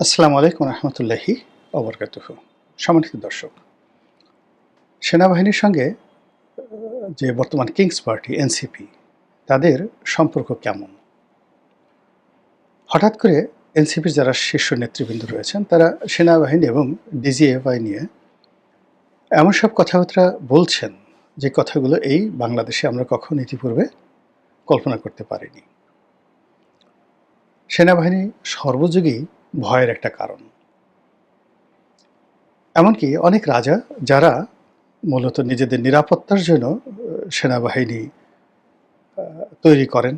আসসালামু আলাইকুম রহমতুল্লাহি অবরকাতুহ। সম্মানিত দর্শক, সেনাবাহিনীর সঙ্গে, যে বর্তমান কিংস পার্টি, এনসিপি, তাদের সম্পর্ক কেমন? হঠাৎ করে এনসিপির যারা শীর্ষ নেতৃবৃন্দ রয়েছেন, তারা সেনাবাহিনী এবং ডিজিএফআই নিয়ে এমন সব কথাবার্তা বলছেন, যে কথাগুলো এই বাংলাদেশে আমরা কখনো ইতিপূর্বে কল্পনা করতে পারিনি। সেনাবাহিনী সর্বযুগেই ভয়ের একটা কারণ। এমনকি অনেক রাজা যারা মূলত নিজেদের নিরাপত্তার জন্য সেনাবাহিনী তৈরি করেন,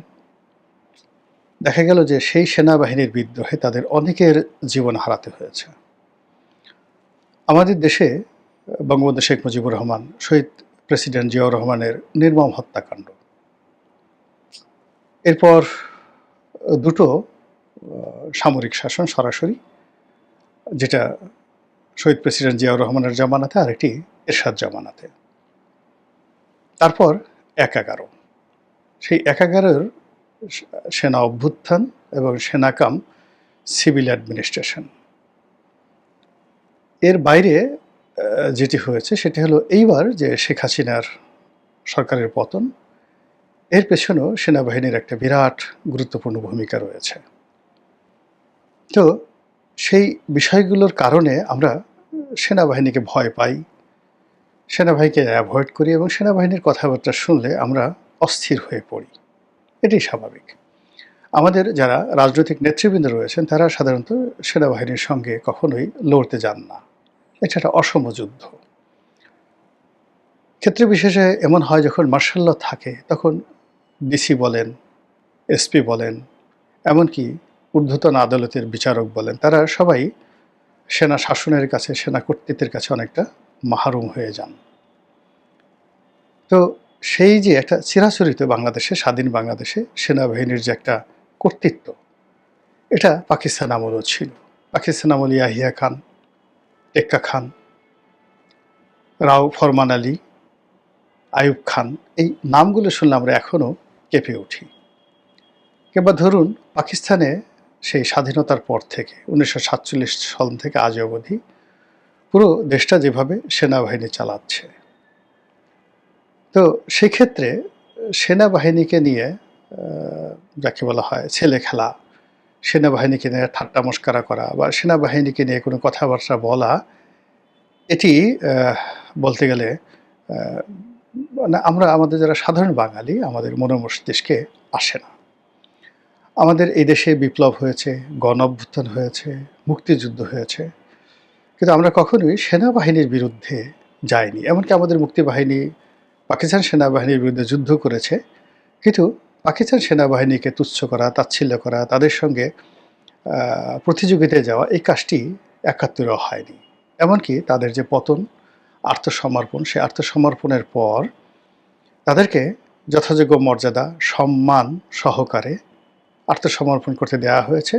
দেখা গেল যে সেই সেনাবাহিনীর বিদ্রোহে তাদের অনেকের জীবন হারাতে হয়েছে। আমাদের দেশে বঙ্গবন্ধু শেখ মুজিবুর রহমান, শহীদ প্রেসিডেন্ট জিয়াউর রহমানের নির্মম হত্যাকাণ্ড। এরপর দুটো সামরিক শাসন সরাসরি, যেটা শহীদ প্রেসিডেন্ট জিয়াউর রহমানের জামানাতে আর একটি এরশাদ জামানাতে। তারপর এক এগারো সেই এক এগারোর সেনা অভ্যুত্থান এবং সেনাকাম সিভিল অ্যাডমিনিস্ট্রেশন। এর বাইরে যেটি হয়েছে সেটি হলো এইবার যে শেখ হাসিনার সরকারের পতন, এর পেছনেও সেনাবাহিনীর একটা বিরাট গুরুত্বপূর্ণ ভূমিকা রয়েছে। তো সেই বিষয়গুলোর কারণে আমরা সেনাবাহিনীকে ভয় পাই, সেনাবাহিনীকে অ্যাভয়েড করি এবং সেনাবাহিনীর কথাবার্তা শুনলে আমরা অস্থির হয়ে পড়ি। এটাই স্বাভাবিক। আমাদের যারা রাজনৈতিক নেতৃবৃন্দ রয়েছেন, তারা সাধারণত সেনাবাহিনীর সঙ্গে কখনোই লড়তে যান না। এটা একটা অসম যুদ্ধ। ক্ষেত্রে বিশেষে এমন হয় যখন মার্শাল ল থাকে, তখন ডিসি বলেন, এসপি বলেন, এমনকি ঊর্ধ্বতন আদালতের বিচারক বলেন, তারা সবাই সেনা শাসনের কাছে, সেনা কর্তৃত্বের কাছে অনেকটা মাহরুম হয়ে যান। তো সেই যে একটা চিরাচরিত বাংলাদেশে, স্বাধীন বাংলাদেশে সেনাবাহিনীর যে একটা কর্তৃত্ব, এটা পাকিস্তান আমলও ছিল। পাকিস্তান আমল ইয়াহিয়া খান, টেক্কা খান, রাও ফরমান আলী আয়ুব খান, এই নামগুলো শুনলে আমরা এখনও কেঁপে উঠি। কিংবা ধরুন, পাকিস্তানে সেই স্বাধীনতার পর থেকে, উনিশশো সাল থেকে আজ অবধি পুরো দেশটা যেভাবে সেনাবাহিনী চালাচ্ছে। তো সেক্ষেত্রে সেনাবাহিনীকে নিয়ে যাকে বলা হয় ছেলে খেলা, সেনাবাহিনীকে নিয়ে ঠাট্টা মস্কারা করা বা সেনাবাহিনীকে নিয়ে কোনো কথাবার্তা বলা, এটি বলতে গেলে মানে আমরা, আমাদের যারা সাধারণ বাঙালি, আমাদের মনোমস্তিষ্কে আসে না। আমাদের এই দেশে বিপ্লব হয়েছে গণ অভ্যুত্থান হয়েছে, মুক্তিযুদ্ধ হয়েছে। কিন্তু আমরা কখনোই সেনাবাহিনীর বিরুদ্ধে যাইনি। এমনকি আমাদের মুক্তিবাহিনী পাকিস্তান সেনাবাহিনীর বিরুদ্ধে যুদ্ধ করেছে। কিন্তু পাকিস্তান সেনাবাহিনীকে তুচ্ছ করা, তাচ্ছিল্য করা, তাদের সঙ্গে প্রতিযোগিতায় যাওয়া, এই কাজটি একাত্তরেও হয়নি। এমনকি তাদের যে পতন, আত্মসমর্পণ, সে আত্মসমর্পণের পর তাদেরকে যথাযোগ্য মর্যাদা, সম্মান সহকারে আত্মসমর্পণ করতে দেওয়া হয়েছে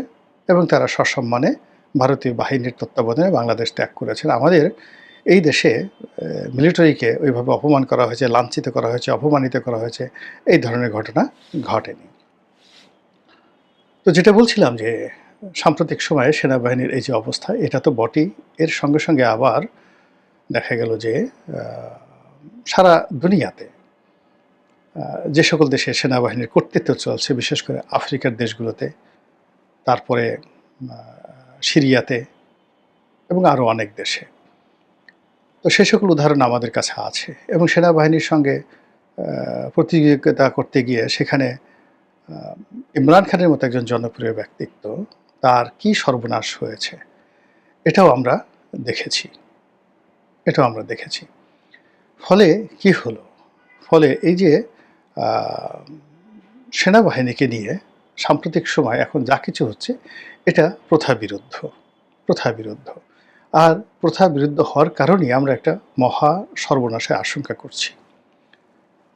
এবং তারা সসম্মানে ভারতীয় বাহিনীর তত্ত্বাবধানে বাংলাদেশ ত্যাগ করেছেন। আমাদের এই দেশে মিলিটারিকে ওইভাবে অপমান করা হয়েছে, লাঞ্ছিত করা হয়েছে, অপমানিত করা হয়েছে, এই ধরনের ঘটনা ঘটেনি। তো যেটা বলছিলাম যে, সাম্প্রতিক সময়ে সেনাবাহিনীর এই যে অবস্থা, এটা তো বটেই। এর সঙ্গে সঙ্গে আবার দেখা গেল যে সারা দুনিয়াতে যে সকল দেশে সেনাবাহিনীর কর্তৃত্ব চলছে, বিশেষ করে আফ্রিকার দেশগুলোতে, তারপরে সিরিয়াতে এবং আরও অনেক দেশে। তো সে সকল উদাহরণ আমাদের কাছে আছে এবং সেনাবাহিনীর সঙ্গে প্রতিযোগিতা করতে গিয়ে সেখানে ইমরান খানের মতো একজন জনপ্রিয় ব্যক্তিত্ব, তার কি সর্বনাশ হয়েছে, এটাও আমরা দেখেছি। এটাও আমরা দেখেছি। ফলে কি হলো? ফলে এই যে সেনাবাহিনীকে নিয়ে সাম্প্রতিক সময় এখন যা কিছু হচ্ছে এটা প্রথা বিরুদ্ধ প্রথা বিরুদ্ধ। আর প্রথা বিরুদ্ধ হওয়ার কারণেই আমরা একটা মহা সর্বনাশের আশঙ্কা করছি।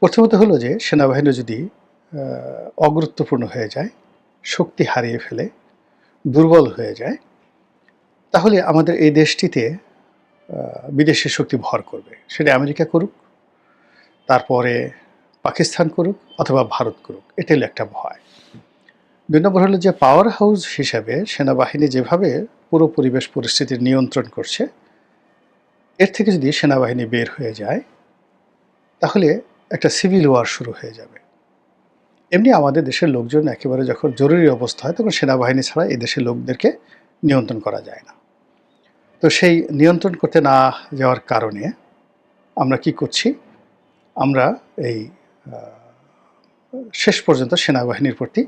প্রথমত হলো যে সেনাবাহিনী যদি অগুরুত্বপূর্ণ হয়ে যায় শক্তি হারিয়ে ফেলে দুর্বল হয়ে যায় তাহলে আমাদের এই দেশটিতে আহ, বিদেশি শক্তি ভর করবে। সেটা আমেরিকা করুক তারপরে পাকিস্তান করুক অথবা ভারত করুক এটা হলো একটা ভয়। দুই নম্বর হলো যে পাওয়ার হাউস হিসাবে সেনাবাহিনী যেভাবে পুরো পরিবেশ পরিস্থিতির নিয়ন্ত্রণ করছে, এর থেকে যদি সেনাবাহিনী বের হয়ে যায়, তাহলে একটা সিভিল ওয়ার শুরু হয়ে যাবে। এমনি আমাদের দেশের লোকজন একেবারে যখন জরুরি অবস্থা হয়, তখন সেনাবাহিনী ছাড়া এই দেশের লোকদেরকে নিয়ন্ত্রণ করা যায় না। তো সেই নিয়ন্ত্রণ করতে না যাওয়ার কারণে আমরা কি করছি? আমরা এই শেষ পর্যন্ত সেনাবাহিনীর প্রতি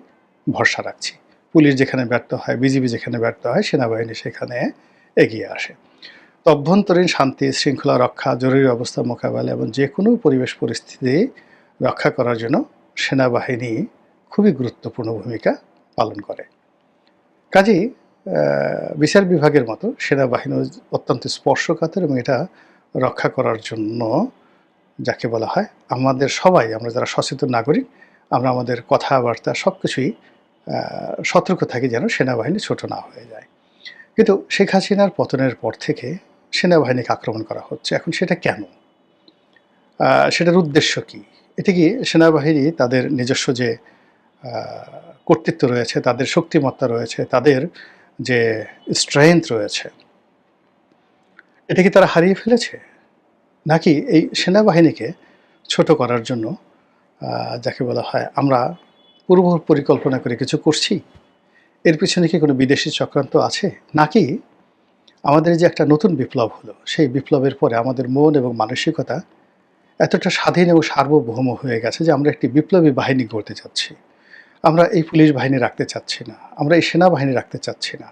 ভরসা রাখছি। পুলিশ যেখানে ব্যর্থ হয়, বিজিবি যেখানে ব্যর্থ হয়, সেনাবাহিনী সেখানে এগিয়ে আসে। অভ্যন্তরীণ শান্তি, শৃঙ্খলা রক্ষা, জরুরি অবস্থা মোকাবেলা এবং যে কোনো পরিবেশ পরিস্থিতি রক্ষা করার জন্য সেনাবাহিনী খুবই গুরুত্বপূর্ণ ভূমিকা পালন করে। কাজেই বিচার বিভাগের মতো সেনাবাহিনী অত্যন্ত স্পর্শকাতর এবং এটা রক্ষা করার জন্য যাকে বলা হয়, আমাদের সবাই, আমরা যারা সচেতন নাগরিক, আমরা আমাদের কথাবার্তা সব কিছুই সতর্ক থাকি যেন সেনাবাহিনী ছোট না হয়ে যায়। কিন্তু শেখ হাসিনার পতনের পর থেকে সেনাবাহিনীকে আক্রমণ করা হচ্ছে। এখন সেটা কেন? সেটার উদ্দেশ্য কি? এটা কি সেনাবাহিনী তাদের নিজস্ব যে কর্তৃত্ব রয়েছে, তাদের শক্তিমত্তা রয়েছে, তাদের যে স্ট্রেংথ রয়েছে এটা কি তারা হারিয়ে ফেলেছে? নাকি এই সেনাবাহিনীকে ছোট করার জন্য যাকে বলা হয় আমরা পূর্ব পরিকল্পনা করে কিছু করছি? এর পিছনে কি কোনো বিদেশি চক্রান্ত আছে? নাকি আমাদের যে একটা নতুন বিপ্লব হলো, সেই বিপ্লবের পরে আমাদের মন এবং মানসিকতা এতটা স্বাধীন এবং সার্বভৌম হয়ে গেছে যে আমরা একটি বিপ্লবী বাহিনী গড়তে চাচ্ছি। আমরা এই পুলিশ বাহিনী রাখতে চাচ্ছি না, আমরা এই সেনাবাহিনী রাখতে চাচ্ছি না।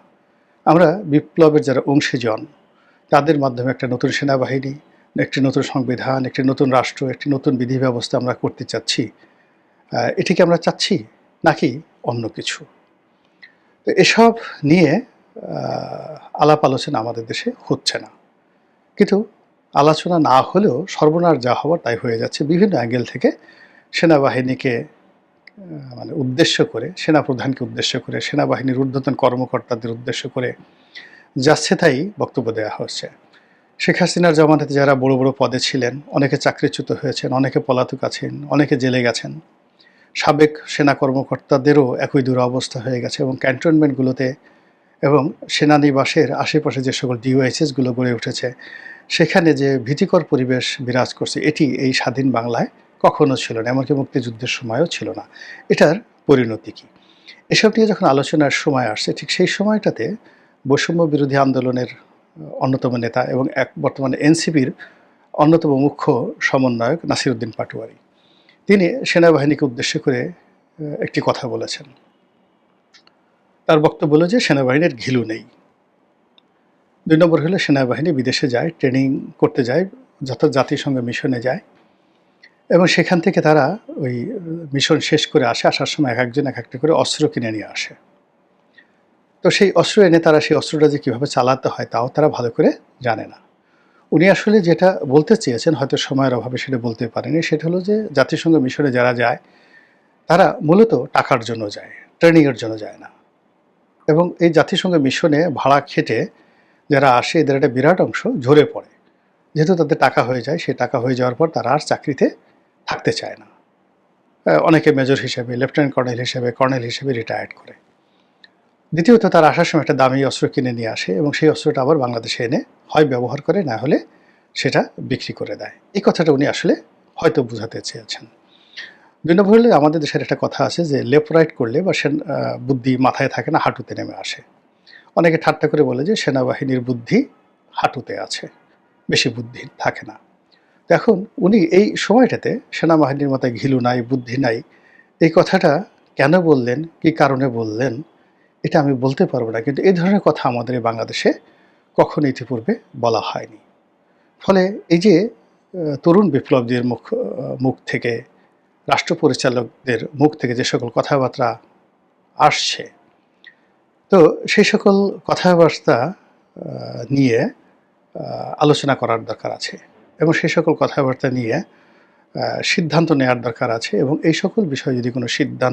আমরা বিপ্লবের যারা অংশীজন, তাদের মাধ্যমে একটা নতুন সেনাবাহিনী একটি নতুন সংবিধান, একটি নতুন রাষ্ট্র, একটি নতুন বিধি ব্যবস্থা আমরা করতে চাচ্ছি এটিকে আমরা চাচ্ছি নাকি অন্য কিছু? তো এসব নিয়ে আলাপ আলোচনা আমাদের দেশে হচ্ছে না। কিন্তু আলোচনা না হলেও সর্বনাশ যা হওয়ার তাই হয়ে যাচ্ছে। বিভিন্ন অ্যাঙ্গেল থেকে সেনাবাহিনীকে মানে উদ্দেশ্য করে, সেনাপ্রধানকে উদ্দেশ্য করে, সেনাবাহিনীর ঊর্ধ্বতন কর্মকর্তাদের উদ্দেশ্য করে যাচ্ছে তাই বক্তব্য দেওয়া হচ্ছে। শেখ হাসিনার জমানাতে যারা বড় বড় পদে ছিলেন, অনেকে চাকরিচ্যুত হয়েছেন, অনেকে পলাতক আছেন, অনেকে জেলে গেছেন, সাবেক সেনা কর্মকর্তাদেরও একই দুরবস্থা হয়ে গেছে এবং ক্যান্টনমেন্টগুলোতে এবং সেনানিবাসের আশেপাশে যে সকল ডিওএইচএসগুলো গড়ে উঠেছে, সেখানে যে ভীতিকর পরিবেশ বিরাজ করছে, এটি এই স্বাধীন বাংলায় কখনো ছিল না, এমনকি মুক্তিযুদ্ধের সময়ও ছিল না। এটার পরিণতি কী? এসব নিয়ে যখন আলোচনার সময় আসছে, ঠিক সেই সময়টাতে বৈষম্য বিরোধী আন্দোলনের অন্যতম নেতা এবং এক বর্তমানে এনসিপির অন্যতম মুখ্য সমন্বয়ক নাসিরুদ্দিন পাটোয়ারি। তিনি সেনাবাহিনীকে উদ্দেশ্য করে একটি কথা বলেছেন। তার বক্তব্য হলো যে, সেনাবাহিনীর ঘিলু নেই। দুই নম্বর হলো সেনাবাহিনী বিদেশে যায়, ট্রেনিং করতে যায়, যত জাতিসংঘ মিশনে যায় এবং সেখান থেকে তারা ওই মিশন শেষ করে আসে, আসার সময় এক একজন এক একটা করে অস্ত্র কিনে নিয়ে আসে। তো সেই অস্ত্র এনে তারা সেই অস্ত্রটা যে কীভাবে চালাতে হয় তাও তারা ভালো করে জানে না। উনি আসলে যেটা বলতে চেয়েছেন, হয়তো সময়ের অভাবে সেটা বলতে পারেনি, সেটা হলো যে জাতিসংঘ মিশনে যারা যায়, তারা মূলত টাকার জন্য যায় ট্রেনিংয়ের জন্য যায় না। এবং এই জাতিসংঘ মিশনে ভাড়া খেটে যারা আসে, এদের একটা বিরাট অংশ ঝরে পড়ে। যেহেতু তাদের টাকা হয়ে যায়, সেই টাকা হয়ে যাওয়ার পর তারা আর চাকরিতে থাকতে চায় না। অনেকে মেজর হিসেবে, লেফটেন্যান্ট কর্নেল হিসেবে কর্নেল হিসেবে রিটায়ার্ড করে। দ্বিতীয়ত, তার আসার সময় একটা দামি অস্ত্র কিনে নিয়ে আসে এবং সেই অস্ত্রটা আবার বাংলাদেশে এনে হয় ব্যবহার করে, না হলে সেটা বিক্রি করে দেয়। এই কথাটা উনি আসলে হয়তো বোঝাতে চেয়েছেন। দুই আমাদের দেশের একটা কথা আছে যে লেফট রাইট করলে বা সেন বুদ্ধি মাথায় থাকে না, হাঁটুতে নেমে আসে। অনেকে ঠাট্টা করে বলে যে, সেনাবাহিনীর বুদ্ধি হাঁটুতে আছে, বেশি বুদ্ধি থাকে না। তো এখন উনি এই সময়টাতে সেনাবাহিনীর মাথায় ঘিলু নাই, বুদ্ধি নাই, এই কথাটা কেন বললেন, কি কারণে বললেন এটা আমি বলতে পারব না, কিন্তু এই ধরনের কথা আমাদের বাংলাদেশে কখনো ইতিপূর্বে বলা হয়নি। ফলে এই যে তরুণ বিপ্লবীদের মুখ মুখ থেকে, রাষ্ট্র পরিচালকদের মুখ থেকে যে সকল কথাবার্তা আসছে, তো সেই সকল কথাবার্তা নিয়ে আলোচনা করার দরকার আছে এবং সেই সকল কথাবার্তা নিয়ে সিদ্ধান্ত নেওয়ার দরকার আছে এবং এই সকল বিষয়ে যদি কোনো সিদ্ধান্ত